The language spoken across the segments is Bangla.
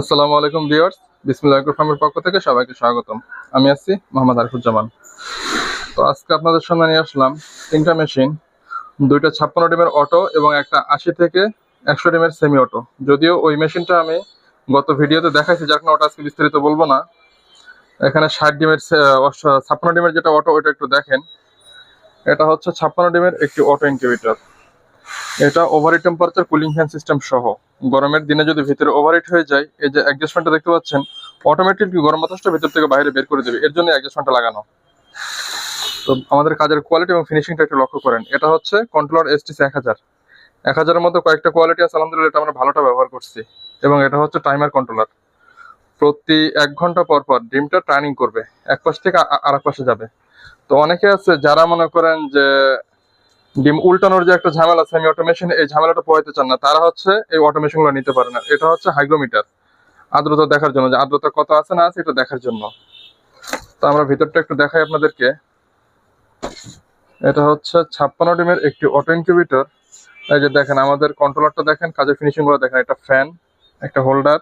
আসসালামু আলাইকুম ভিউয়ার্স বিসমিল্লাহ ফার্মের পক্ষ থেকে সবাইকে স্বাগতম। আমি আছি মোহাম্মদ আরিফুজ্জামান। তো আজকে আপনাদের সামনে নিয়ে আসলাম তিনটা মেশিন, দুইটা ছাপ্পান্ন ডিমের অটো এবং একটা আশি থেকে একশো ডিমের সেমি অটো যদিও ওই মেশিনটা আমি গত ভিডিওতে দেখাইছি, যার কারণে ওটা আজকে বিস্তারিত বলব না। এখানে ষাট ডিমের ছাপ্পান্ন ডিমের যেটা অটো ওটা একটু দেখেন। এটা হচ্ছে ছাপ্পান্ন ডিমের একটি অটো ইনকিউবেটর এটা overheat temperature cooling fan system সহ। গরমের দিনে যদি ভিতরে ওভারহিট হয়ে যায়, এই যে অ্যাডজাস্টমেন্টটা দেখতে পাচ্ছেন অটোমেটিকলি গরম বাতাসটা ভিতর থেকে বাইরে বের করে দেবে। এর জন্য অ্যাডজাস্টমেন্টটা লাগানো। তো আমাদের কাজের কোয়ালিটি এবং ফিনিশিংটা একটু লক্ষ্য করেন। এটা হচ্ছে কন্ট্রোলার এসটিসি এক হাজার। এক হাজারের মধ্যে কয়েকটা কোয়ালিটি আছে, আলহামদুলিল্লাহ এটা আমরা ভালোটা ব্যবহার করছি। এবং এটা হচ্ছে টাইমার কন্ট্রোলার প্রতি এক ঘণ্টা পর পর ডিমটা টার্নিং করবে। এক পাশ থেকে আর এক পাশে যাবে। তো অনেকে আছে যারা মনে করেন যে ডিম উল্টানোর যে একটা ঝামেলা সেমি অটোমেশন এই ঝামেলাটা পোহাইতে চান না। তারা হচ্ছে এই অটোমেশনগুলো নিতে পারে না। এটা হচ্ছে হাইগ্রোমিটার আর্দ্রতা দেখার জন্য। যে আর্দ্রতা কত আছে না আছে, এটা দেখার জন্য। তো আমরা ভিতরটা একটু দেখাই আপনাদেরকে। এটা হচ্ছে ছাপ্পান্ন ডিমের একটি অটো ইনকিউবেটর এই যে দেখেন, আমাদের কন্ট্রোলারটা দেখেন, কাজের ফিনিশিংগুলো দেখেন। এটা ফ্যান একটা হোল্ডার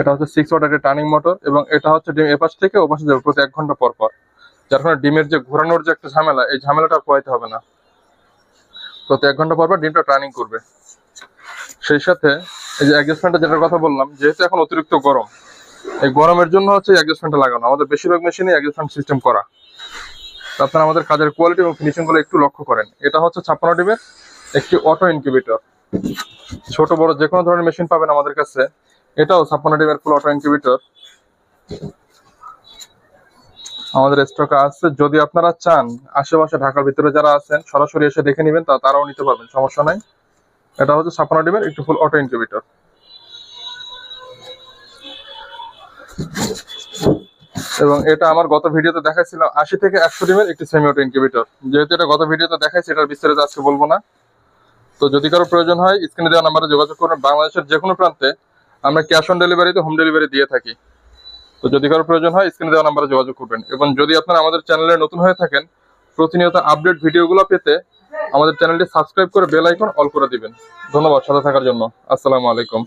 এটা হচ্ছে সিক্স ওয়াট একটা টার্নিং মোটর এবং এটা হচ্ছে ডিম এপাশ থেকে ওপাশে যাবে প্রতি এক ঘণ্টা পর পর। যার ফলে ডিমের যে ঘোরানোর যে একটা ঝামেলা, এই ঝামেলাটা আর পোহাইতে হবে না। প্রতি এক ঘণ্টা পর ডিমটা টার্নিং করবে। সেই সাথে এই যে অ্যাডজাস্টমেন্টটা যেটার কথা বললাম, যেহেতু এখন অতিরিক্ত গরম, এই গরমের জন্য হচ্ছে অ্যাডজাস্টমেন্টটা লাগানো। আমাদের বেশিরভাগ মেশিনে অ্যাডজাস্টমেন্ট সিস্টেম করা। আপনারা আমাদের কাজের কোয়ালিটি এবং ফিনিশিংগুলো একটু লক্ষ্য করেন। এটা হচ্ছে ছাপ্পান্ন ডিমের একটি অটো ইনকিউবেটর ছোট, বড় যে কোনো ধরনের মেশিন পাবেন আমাদের কাছে। এটাও ছাপ্পান্ন ডিমের ফুল অটো ইনকিউবেটর আমাদের স্টকে আছে। যদি আপনারা চান, আশেপাশে ঢাকার ভিতরে যারা আছেন, সরাসরি এসে দেখে নেবেন, তা তারাও নিতে পারবেন, সমস্যা নাই। এটা হচ্ছে ছাপ্পান্ন ডিমের একটু ফুল অটো ইনকিউবেটর এবং এটা আমার গত ভিডিওতে দেখাইছিলাম, আশি থেকে একশো ডিমের একটি সেমি অটো ইনকিউবেটর যেহেতু এটা গত ভিডিওতে দেখাইছি, এটার বিস্তারিত আজকে বলব না। তো যদি কারও প্রয়োজন হয় স্ক্রিনে দেওয়া নাম্বারে যোগাযোগ করবেন বাংলাদেশের যে কোনো প্রান্তে আমরা ক্যাশ অন ডেলিভারিতে হোম ডেলিভারি দিয়ে থাকি। তো যদি কারও প্রয়োজন হয় স্ক্রিনে দেওয়া নাম্বারে যোগাযোগ করবেন। এবং যদি আপনারা আমাদের চ্যানেলে নতুন হয়ে থাকেন, প্রতিনিয়ত আপডেট ভিডিওগুলো পেতে আমাদের চ্যানেলটি সাবস্ক্রাইব করে বেল আইকন অল করে দিবেন। ধন্যবাদ সাথে থাকার জন্য। আসসালামু আলাইকুম।